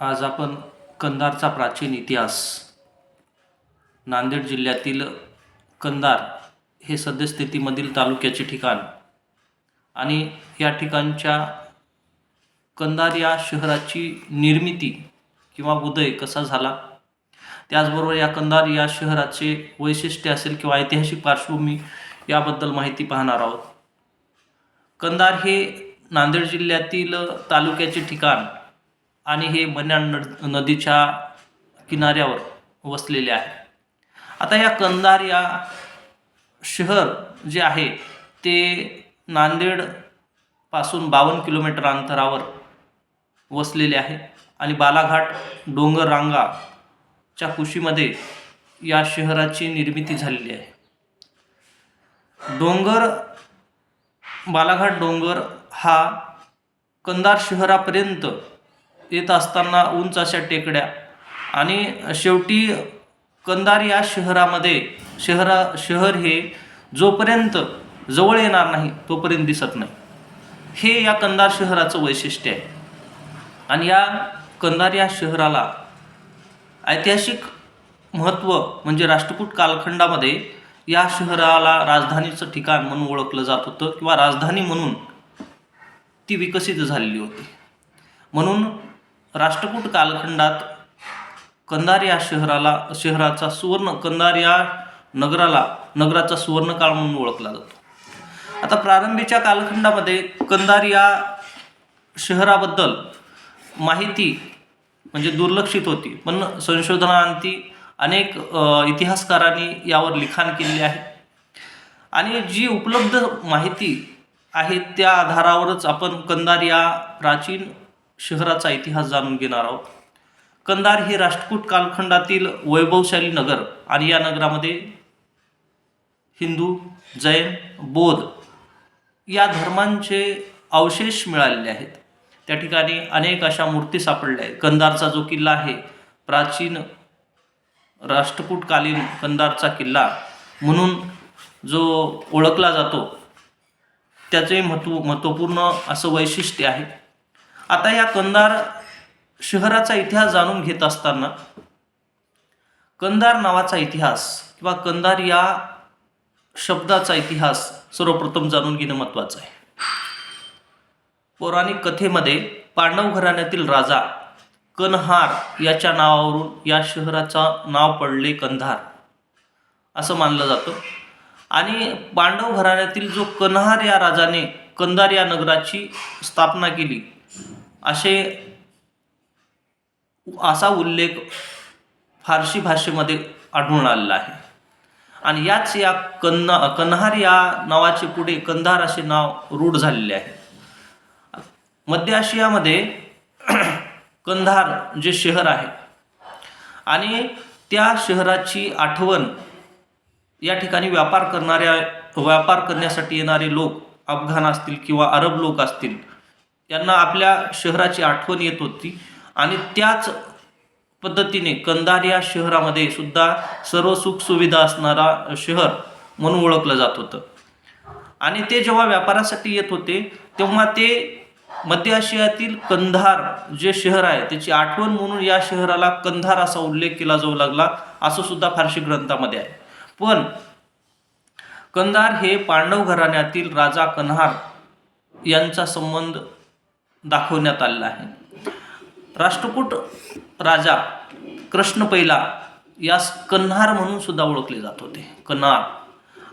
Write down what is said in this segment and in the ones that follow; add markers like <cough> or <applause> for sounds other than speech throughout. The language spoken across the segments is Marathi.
आज आपण कंधारचा प्राचीन इतिहास. नांदेड जिल्ह्यातील कंधार हे सद्यस्थितीमधील तालुक्याचे ठिकाण. आणि या ठिकाणच्या कंधार या शहराची निर्मिती किंवा उदय कसा झाला? त्याचबरोबर या कंधार या शहराचे वैशिष्ट्य असेल किंवा ऐतिहासिक पार्श्वभूमी याबद्दल माहिती पाहणार आहोत. कंधार हे नांदेड जिल्ह्यातील तालुक्याचे ठिकाण. आणि हे मन्या नद नदीच्या किनाऱ्यावर वसलेले आहे. आता या कंधार या शहर जे आहे ते नांदेडपासून बावन्न किलोमीटर अंतरावर वसलेले आहे आणि बालाघाट डोंगर रांगाच्या कुशीमध्ये या शहराची निर्मिती झालेली आहे. डोंगर बालाघाट डोंगर हा कंधार शहरापर्यंत येत असताना उंच अशा टेकड्या. आणि शेवटी कंधार या शहरामध्ये शहरा शहर हे जोपर्यंत जवळ येणार नाही तोपर्यंत दिसत नाही. हे या कंधार शहराचं वैशिष्ट्य आहे. आणि या कंधार या शहराला ऐतिहासिक महत्त्व म्हणजे राष्ट्रकूट कालखंडामध्ये या शहराला राजधानीचं ठिकाण म्हणून ओळखलं जात होतं किंवा राजधानी म्हणून ती विकसित झालेली होती. म्हणून राष्ट्रकूट कालखंडात कंधार या शहराला शहराचा सुवर्ण कंधार या नगराला नगराचा सुवर्णकाळ म्हणून ओळखला जातो. आता प्रारंभीच्या कालखंडामध्ये कंधार या शहराबद्दल माहिती म्हणजे दुर्लक्षित होती. पण संशोधनाअंती अनेक इतिहासकारांनी यावर लिखाण केलेले आहे. आणि जी उपलब्ध माहिती आहे त्या आधारावरच आपण कंधार या प्राचीन शहराचा इतिहास जाणून घेणार आहोत. कंधार हे राष्ट्रकूट कालखंडातील वैभवशाली नगर आणि या नगरामध्ये हिंदू जैन बौद्ध या धर्मांचे अवशेष मिळालेले आहेत. त्या ठिकाणी अनेक अशा मूर्ती सापडल्या आहेत. कंधारचा जो किल्ला आहे प्राचीन राष्ट्रकूटकालीन कंधारचा किल्ला म्हणून जो ओळखला जातो त्याचे महत्त्व महत्त्वपूर्ण असं वैशिष्ट्य आहे. आता या कंधार शहराचा इतिहास जाणून घेत असताना कंधार नावाचा इतिहास किंवा कंधार या शब्दाचा इतिहास सर्वप्रथम जाणून घेणं महत्त्वाचं आहे. पौराणिक कथेमध्ये पांडव घराण्यातील राजा कनहार याच्या नावावरून या शहराचा नाव पडले कंधार असं मानलं जातं. आणि पांडव घराण्यातील जो कन्हार या राजाने कंधार या नगराची स्थापना केली असे असा उल्लेख फारशी भाषेमध्ये आढळून आलेला आहे. आणि याच या कन्ना कन्हार या नावाचे पुढे कंधार असे नाव रूढ झालेले आहे. मध्य आशियामध्ये <clears throat> कंधार जे शहर आहे आणि त्या शहराची आठवण या ठिकाणी व्यापार करणाऱ्या व्यापार करण्यासाठी येणारे लोक अफगाण असतील किंवा अरब लोक असतील यांना आपल्या शहराची आठवण येत होती. आणि त्याच पद्धतीने कंधार या शहरामध्ये सुद्धा सर्व सुखसुविधा असणारा शहर म्हणून ओळखलं जात होतं. आणि ते जेव्हा व्यापारासाठी येत होते तेव्हा ते मध्य आशियातील कंधार जे शहर आहे त्याची आठवण म्हणून या शहराला कंधार असा उल्लेख केला जाऊ लागला असं सुद्धा फारशी ग्रंथामध्ये आहे. पण कंधार हे पांडव घराण्यातील राजा कन्हार यांचा संबंध दाखवण्यात आलेला आहे. राष्ट्रकूट राजा कृष्ण पहिला यास कन्हार म्हणून सुद्धा ओळखले जात होते. कन्हार.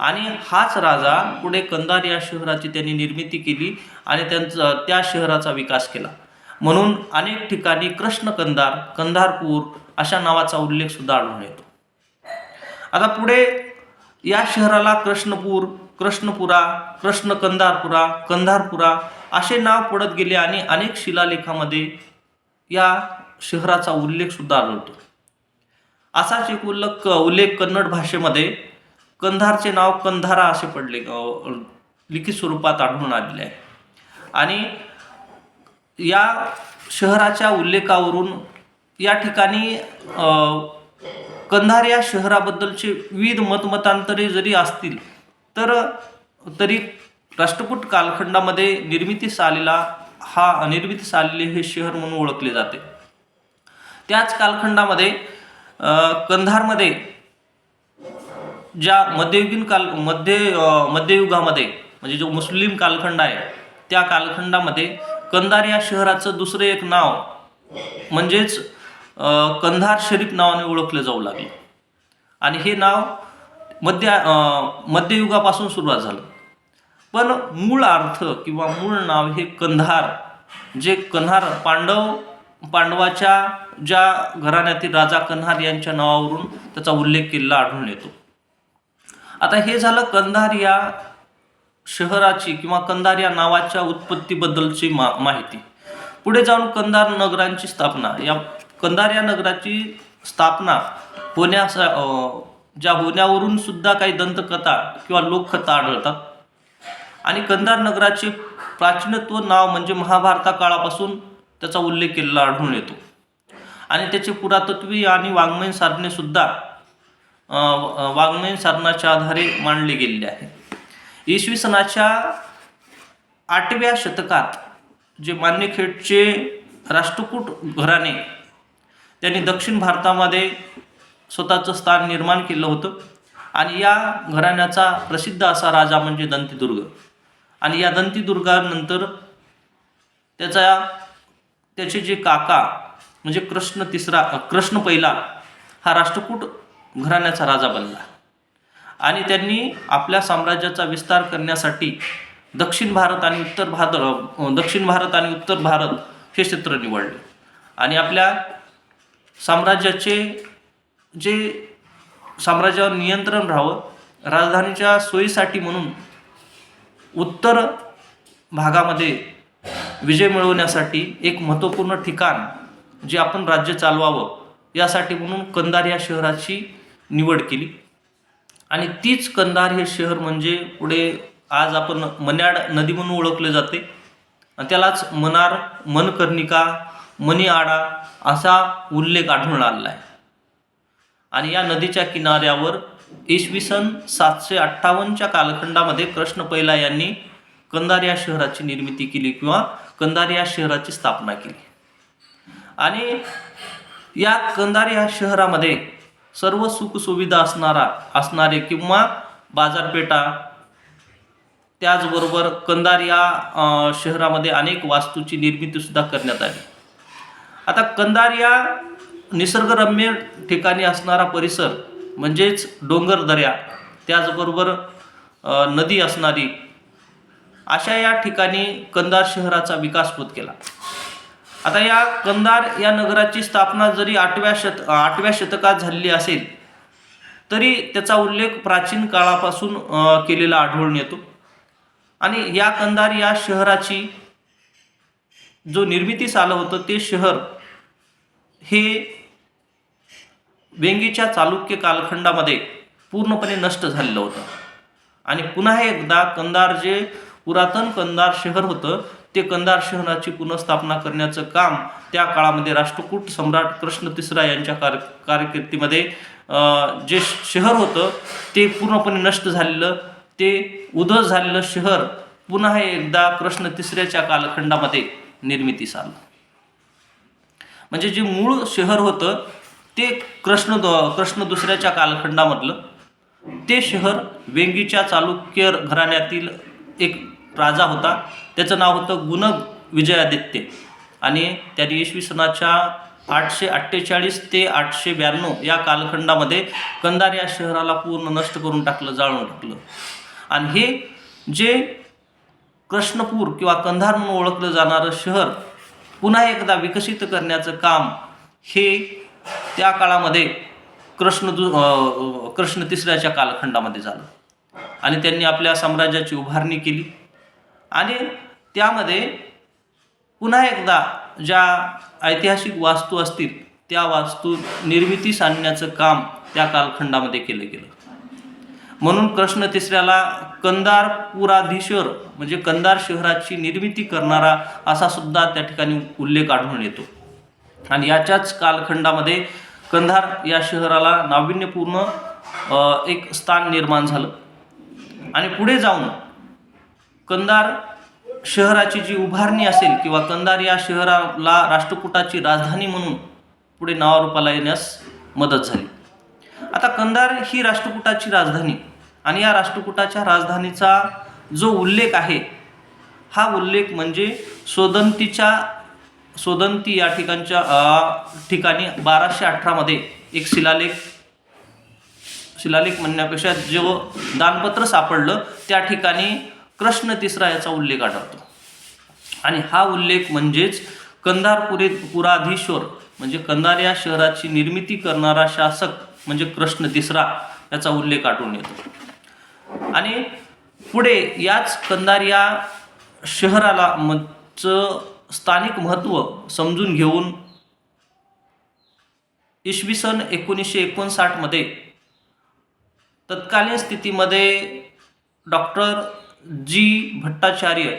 आणि हाच राजा पुढे कंधार या शहराची त्यांनी निर्मिती केली आणि त्यांचा त्या शहराचा विकास केला. म्हणून अनेक ठिकाणी कृष्ण कंधार कंधारपूर अशा नावाचा उल्लेख सुद्धा आढळून येतो. आता पुढे या शहराला कृष्णपूर कृष्णपुरा कृष्ण कंधारपुरा कंधारपुरा असे नाव पडत गेले आणि अनेक शिलालेखामध्ये या शहराचा उल्लेखसुद्धा आढळतो. असाच एक उल्लेख उल्लेख कन्नड भाषेमध्ये कंधारचे नाव कंधारा असे पडले लिखित स्वरूपात आढळून आलेले आहे. आणि या शहराच्या उल्लेखावरून या ठिकाणी कंधार या शहराबद्दलचे विविध मतमतांतरे जरी असतील तर तरी राष्ट्रकूट कालखंडामध्ये निर्मितीस आलेला हा अनिर्मितीस आलेले हे शहर म्हणून ओळखले जाते. त्याच कालखंडामध्ये कंधारमध्ये ज्या मध्ययुगीन काल मध्य मध्ययुगामध्ये म्हणजे जो मुस्लिम कालखंड आहे त्या कालखंडामध्ये कंधार या शहराचं दुसरं एक नाव म्हणजेच कंधार शरीफ नावाने ओळखले जाऊ लागलं. आणि हे नाव मध्य मध्ययुगापासून सुरुवात झालं. पण मूळ अर्थ किंवा मूळ नाव हे कंधार जे कन्हार पांडव पांडवाच्या ज्या घराण्यातील राजा कन्हार यांच्या नावावरून त्याचा उल्लेख केलेला आढळून येतो. आता हे झालं कंधार या शहराची किंवा कंधार या नावाच्या उत्पत्तीबद्दलची मा माहिती. पुढे जाऊन कंधार नगरांची स्थापना. या कंधार या नगराची स्थापना होण्यास ज्या होण्यावरून सुद्धा काही दंतकथा किंवा लोककथा आढळतात. आणि कंधार नगराचे प्राचीनत्व नाव म्हणजे महाभारता काळापासून त्याचा उल्लेख केलेला आढळून येतो. आणि त्याचे पुरातत्वीय आणि वाङ्मयीन साधनेसुद्धा वाङ्मयीन साधनाच्या आधारे मांडले गेलेले आहे. इसवी सनाच्या आठव्या शतकात जे मान्यखेडचे राष्ट्रकूट घराणे त्यांनी दक्षिण भारतामध्ये स्वतःचं स्थान निर्माण केलं होतं. आणि या घराण्याचा प्रसिद्ध असा राजा म्हणजे दंतीदुर्ग. आणि या दंतीदुर्गानंतर त्याचा त्याचे जे काका म्हणजे कृष्ण तिसरा कृष्ण पहिला हा राष्ट्रकूट घराण्याचा राजा बनला. आणि त्यांनी आपल्या साम्राज्याचा विस्तार करण्यासाठी दक्षिण भारत आणि उत्तर भारत दक्षिण भारत आणि उत्तर भारत हे क्षेत्र निवडले. आणि आपल्या साम्राज्याचे जे साम्राज्यावर नियंत्रण राहावं राजधानीच्या सोयीसाठी म्हणून उत्तर भागामध्ये विजय मिळवण्यासाठी एक महत्त्वपूर्ण ठिकाण जे आपण राज्य चालवावं यासाठी म्हणून कंदार या शहराची निवड केली. आणि तीच कंदार हे शहर म्हणजे पुढे आज आपण मन्याड नदी म्हणून ओळखले जाते. आणि त्यालाच मनार मनकर्णिका मनीआडा असा उल्लेख आढळून आलेला आहे. आणि या नदीच्या किनाऱ्यावर इसवी सन सातशे अठ्ठावन्नच्या कालखंडामध्ये कृष्ण पहिला यांनी कंदार या शहराची निर्मिती केली किंवा कंदार या शहराची स्थापना केली. आणि या कंदार या शहरामध्ये सर्व सुखसुविधा असणारा असणारे किंवा बाजारपेठा त्याचबरोबर कंदार या शहरामध्ये अनेक वास्तूची निर्मितीसुद्धा करण्यात आली. आता कंदार या निसर्गरम्य ठिकाणी असणारा परिसर म्हणजेच डोंगर दऱ्या त्याचबरोबर नदी असणारी अशा या ठिकाणी कंदार शहराचा विकास होत गेला. आता या कंदार या नगराची स्थापना जरी आठव्या शत आठव्या शतकात झालेली असेल तरी त्याचा उल्लेख प्राचीन काळापासून केलेला आढळून येतो. आणि या कंदार या शहराची जो निर्मितीस आलं होतं ते शहर हे वेंगीच्या चालुक्य कालखंडामध्ये पूर्णपणे नष्ट झालेलं होतं. आणि पुन्हा एकदा कंदार जे पुरातन कंदार शहर होतं ते कंदार शहराची पुनर्स्थापना करण्याचं काम त्या काळामध्ये राष्ट्रकूट सम्राट कृष्ण तिसरा यांच्या कार कारकिर्दीमध्ये जे शहर होतं ते पूर्णपणे नष्ट झालेलं ते उधळ झालेलं शहर पुन्हा एकदा कृष्ण तिसऱ्याच्या कालखंडामध्ये निर्मितीस आलं म्हणजे जे मूळ शहर होतं ते कृष्ण कृष्ण दुसऱ्याच्या कालखंडामधलं. ते शहर वेंगीच्या चालुक्य घराण्यातील एक राजा होता. त्याचं नाव होतं गुण विजयादित्य. आणि त्याने इसवी सनाच्या आठशे अठ्ठेचाळीस ते आठशे ब्याण्णव या कालखंडामध्ये कंदार या शहराला पूर्ण नष्ट करून टाकलं जाळून टाकलं. आणि हे जे कृष्णपूर किंवा कंधार म्हणून ओळखलं जाणारं शहर पुन्हा एकदा विकसित करण्याचं काम हे त्या काळामध्ये कृष्ण दु कृष्ण तिसऱ्याच्या कालखंडामध्ये झालं. आणि त्यांनी आपल्या साम्राज्याची उभारणी केली. आणि त्यामध्ये पुन्हा एकदा ज्या ऐतिहासिक वास्तू असतील त्या वास्तू निर्मितीस आणण्याचं काम त्या कालखंडामध्ये केलं गेलं. म्हणून कृष्ण तिसऱ्याला कंदारपुराधीश्वर म्हणजे कंदार शहराची निर्मिती करणारा असा सुद्धा त्या ठिकाणी उल्लेख आढळून येतो. आणि याच्याच कालखंडामध्ये कंधार या शहराला नाविन्यपूर्ण एक स्थान निर्माण झालं. आणि पुढे जाऊन कंधार शहराची जी उभारणी असेल किंवा कंधार या शहराला राष्ट्रकुटाची राजधानी म्हणून पुढे नावारूपाला येण्यास मदत झाली. आता कंधार ही राष्ट्रकूटाची राजधानी आणि या राष्ट्रकूटाच्या राजधानीचा जो उल्लेख आहे हा उल्लेख म्हणजे सोदंतीच्या सोदंती या ठिकाणच्या ठिकाणी बाराशे अठरामध्ये एक शिलालेख शिलालेख म्हणण्यापेक्षा जो दानपत्र सापडलं त्या ठिकाणी कृष्ण तिसरा याचा उल्लेख आढळतो. आणि हा उल्लेख म्हणजेच कंधारपुरे पुराधीश्वर म्हणजे कंधार या शहराची निर्मिती करणारा शासक म्हणजे कृष्ण तिसरा याचा उल्लेख आढळून येतो. आणि पुढे याच कंधार या शहराला मच स्थानिक महत्त्व समजून घेऊन इसवी सन एकोणीसशे एकोणसाठमध्ये तत्कालीन स्थितीमध्ये डॉक्टर जी भट्टाचार्य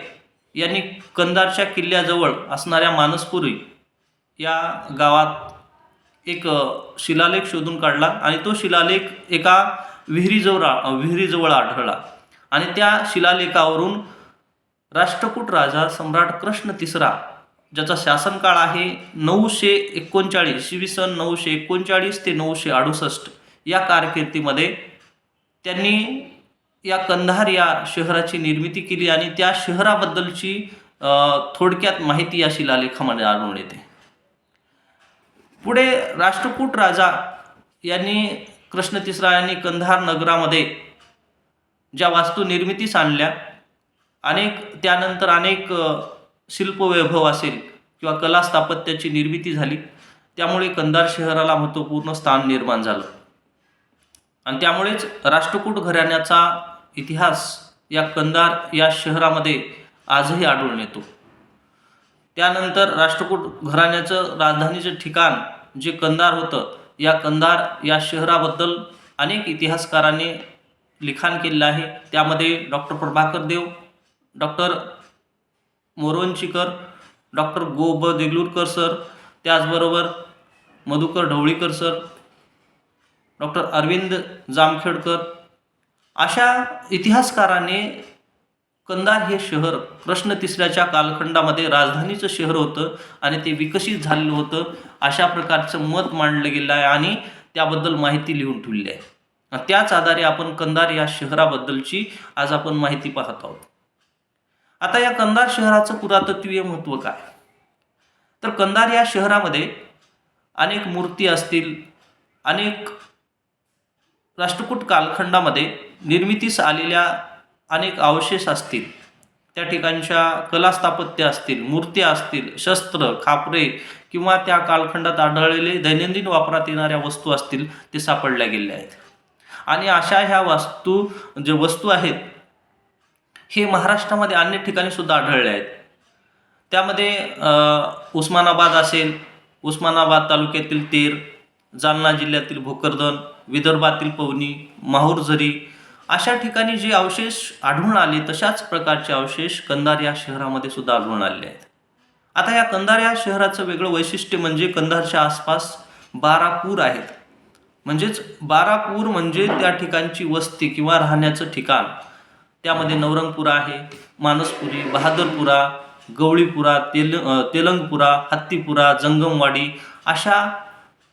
यांनी कंदारच्या किल्ल्याजवळ असणाऱ्या मानसपुरी या गावात एक शिलालेख शोधून काढला आणि तो शिलालेख एका विहिरीजवळ आ- विहिरीजवळ आढळला. आणि त्या शिलालेखावरून राष्ट्रकूट राजा सम्राट कृष्ण तिसरा ज्याचा शासनकाळ आहे नऊशे एकोणचाळीस इसवी सन नऊशे एकोणचाळीस ते नऊशे अडुसष्ट. या कारकिर्दीमध्ये त्यांनी या कंधार या शहराची निर्मिती केली आणि त्या शहराबद्दलची थोडक्यात माहिती या शिलालेखामध्ये आढळून येते. पुढे राष्ट्रकूट राजा यांनी कृष्ण तिसरा यांनी कंधार नगरामध्ये ज्या वास्तू निर्मितीस आणल्या अनेक त्यानंतर अनेक शिल्पवैभव असेल किंवा कला स्थापत्याची निर्मिती झाली. त्यामुळे कंधार शहराला महत्त्वपूर्ण स्थान निर्माण झालं. आणि त्यामुळेच राष्ट्रकूट घराण्याचा इतिहास या कंधार या शहरामध्ये आजही आढळून येतो. त्यानंतर राष्ट्रकूट घराण्याचं राजधानीचं ठिकाण जे कंधार होतं या कंधार या शहराबद्दल अनेक इतिहासकारांनी लिखाण केलेलं आहे. त्यामध्ये doctor Prabhakar Dev doctor Morwanshikar doctor Go B Deglurkar sir त्याचबरोबर मधुकर ढवळीकर सर डॉक्टर अरविंद जामखेडकर. अशा इतिहासकाराने कंधार हे शहर प्रश्न तिसऱ्याच्या कालखंडामध्ये राजधानीचं शहर होतं आणि ते विकसित झालेलं होतं अशा प्रकारचं मत मांडलं गेलं आहे आणि त्याबद्दल माहिती लिहून ठेवली आहे. त्याच आधारे आपण कंधार या शहराबद्दलची आज आपण माहिती पाहत आहोत. आता या कंधार शहराचं पुरातत्वीय महत्त्व काय? तर कंधार या शहरामध्ये अनेक मूर्ती असतील अनेक राष्ट्रकूट कालखंडामध्ये निर्मितीस आलेल्या अनेक अवशेष असतील. त्या ठिकाणच्या कला स्थापत्य असतील मूर्त्या असतील शस्त्र खापरे किंवा त्या कालखंडात आढळलेले दैनंदिन वापरात येणाऱ्या वस्तू असतील ते सापडल्या गेल्या आहेत. आणि अशा ह्या वास्तू जे वस्तू आहेत हे महाराष्ट्रामध्ये अन्य ठिकाणी सुद्धा आढळले आहेत. त्यामध्ये उस्मानाबाद असेल उस्मानाबाद तालुक्यातील तेर जालना जिल्ह्यातील भोकरदन विदर्भातील पवनी माहूरझरी अशा ठिकाणी जे अवशेष आढळून आले तशाच प्रकारचे अवशेष कंधार या शहरामध्ये सुद्धा आढळून आलेले आहेत. आता या कंधार या शहराचं वेगळं वैशिष्ट्य म्हणजे कंधारच्या आसपास बारा पूर आहेत. म्हणजेच बारा पूर म्हणजे त्या ठिकाणची वस्ती किंवा राहण्याचं ठिकाण. त्यामध्ये नवरंगपुरा आहे मानसपुरी बहादरपुरा गवळीपुरा तेल तेलंगपुरा हत्तीपुरा जंगमवाडी अशा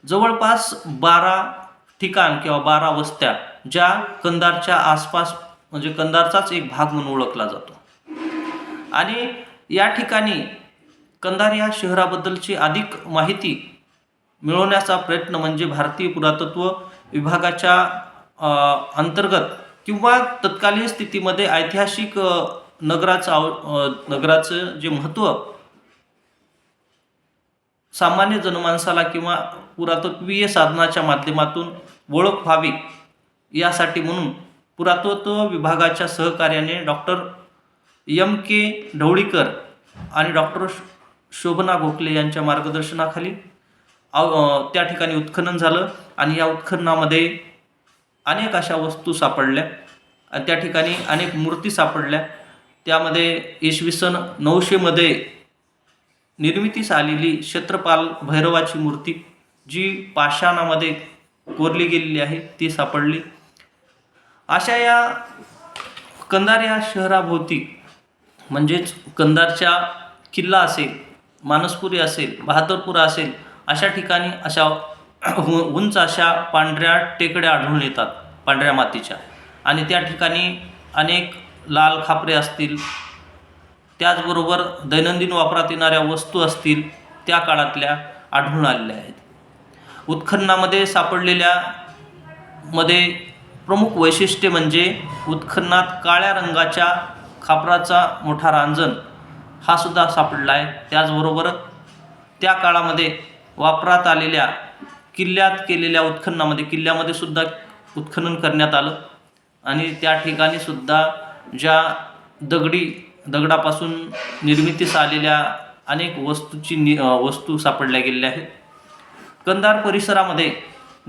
जवळपास बारा ठिकाण किंवा बारा वस्त्या ज्या कंधारच्या आसपास म्हणजे कंधारचाच एक भाग म्हणून ओळखला जातो. आणि या ठिकाणी कंधार या शहराबद्दलची अधिक माहिती मिळवण्याचा प्रयत्न म्हणजे भारतीय पुरातत्व विभागाच्या अंतर्गत किंवा तत्कालीन स्थितीमध्ये ऐतिहासिक नगराचं आव- नगराचं जे महत्त्व सामान्य जनमानसाला किंवा पुरातत्वीय साधनाच्या माध्यमातून ओळख व्हावी यासाठी म्हणून पुरातत्व विभागाच्या सहकार्याने डॉक्टर एम के ढवळीकर आणि डॉक्टर शोभना गोखले यांच्या मार्गदर्शनाखाली आव त्या ठिकाणी उत्खनन झालं. आणि या उत्खननामध्ये अनेक अशा वस्तू सापडल्या. आणि त्या ठिकाणी अनेक मूर्ती सापडल्या. त्यामध्ये इसवी सन नऊशेमध्ये निर्मितीस आलेली क्षेत्रपाल भैरवाची मूर्ती जी पाषाणामध्ये कोरली गेलेली आहे ती सापडली. अशा या कंधार या शहराभोवती म्हणजेच कंधारच्या किल्ला असेल मानसपुरी असेल बहादरपुरा असेल अशा ठिकाणी अशा उ- उंच अशा पांढऱ्या टेकड्या आढळून येतात पांढऱ्या मातीच्या. आणि त्या ठिकाणी अनेक लाल खापरे असतील त्याचबरोबर दैनंदिन वापरात येणाऱ्या वस्तू असतील त्या काळातल्या आढळून आलेल्या आहेत. उत्खननामध्ये सापडलेल्या मध्ये प्रमुख वैशिष्ट्य म्हणजे उत्खननात काळ्या रंगाच्या खापराचा मोठा रांजण हा सुद्धा सापडला आहे. त्याचबरोबर त्या काळामध्ये वापरात आलेल्या किल्ल्यात केलेल्या उत्खननामध्ये किल्ल्यामध्ये सुद्धा उत्खनन करण्यात आलं. आणि त्या ठिकाणी सुद्धा ज्या दगडी दगडापासून निर्मितीस आलेल्या अनेक वस्तूची नि वस्तू सापडल्या गेलेल्या आहेत. कंधार परिसरामध्ये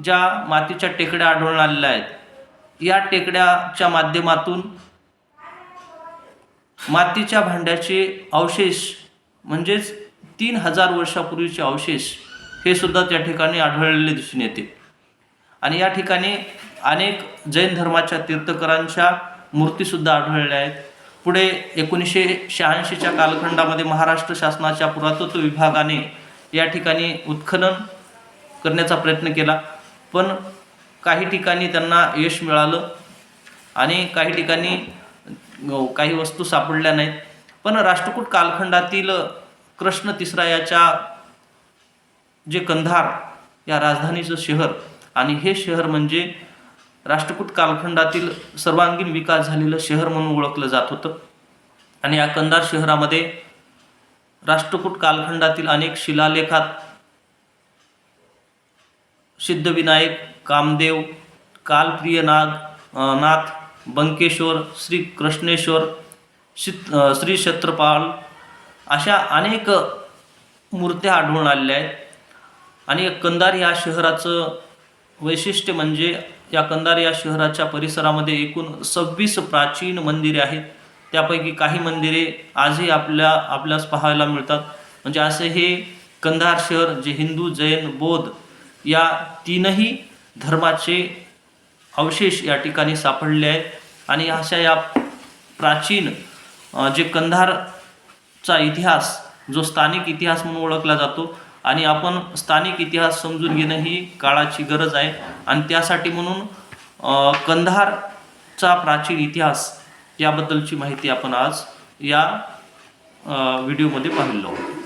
ज्या मातीच्या टेकड्या आढळून आलेल्या आहेत या टेकड्याच्या माध्यमातून मातीच्या भांड्याचे अवशेष म्हणजेच तीन हजार वर्षापूर्वीचे अवशेष हे सुद्धा त्या ठिकाणी आढळलेले दिसून येते. आणि या ठिकाणी अनेक जैन धर्माच्या तीर्थकरांच्या मूर्तीसुद्धा आढळल्या आहेत. पुढे एकोणीसशे शहाऐंशीच्या कालखंडामध्ये महाराष्ट्र शासनाच्या पुरातत्व विभागाने या ठिकाणी उत्खनन करण्याचा प्रयत्न केला. पण काही ठिकाणी त्यांना यश मिळालं आणि काही ठिकाणी काही वस्तू सापडल्या नाहीत. पण राष्ट्रकूट कालखंडातील कृष्ण तिसरा याच्या जे कंधार या राजधानीचं शहर आणि हे शहर म्हणजे राष्ट्रकूट कालखंडातील सर्वांगीण विकास झालेलं शहर म्हणून ओळखलं जात होतं. आणि या कंधार शहरामध्ये राष्ट्रकूट कालखंडातील अनेक शिलालेखात सिद्धविनायक कामदेव कालप्रिय नाग नाथ बंकेश्वर श्री कृष्णेश्वर शित श्री छत्रपाल अशा अनेक मूर्त्या आढळून आलेल्या आहेत. आणि कंधार या शहराचं वैशिष्ट्य म्हणजे या कंधार या शहराच्या परिसरामध्ये एकूण सव्वीस प्राचीन मंदिरे आहेत. त्यापैकी काही मंदिरे आजही आपल्या आपल्यास पाहायला मिळतात. म्हणजे असे हे कंधार शहर जे हिंदू जैन बौद्ध या तीनही धर्माचे अवशेष या ठिकाणी सापडले आहेत. आणि अशा या प्राचीन जे कंधारचा इतिहास जो स्थानिक इतिहास म्हणून ओळखला जातो आणि आपण स्थानिक इतिहास समजून घेणं ही काळाची गरज आहे. आणि त्यासाठी म्हणून कंधारचा प्राचीन इतिहास याबद्दलची माहिती आपण आज या व्हिडिओमध्ये पाहिलो. आहोत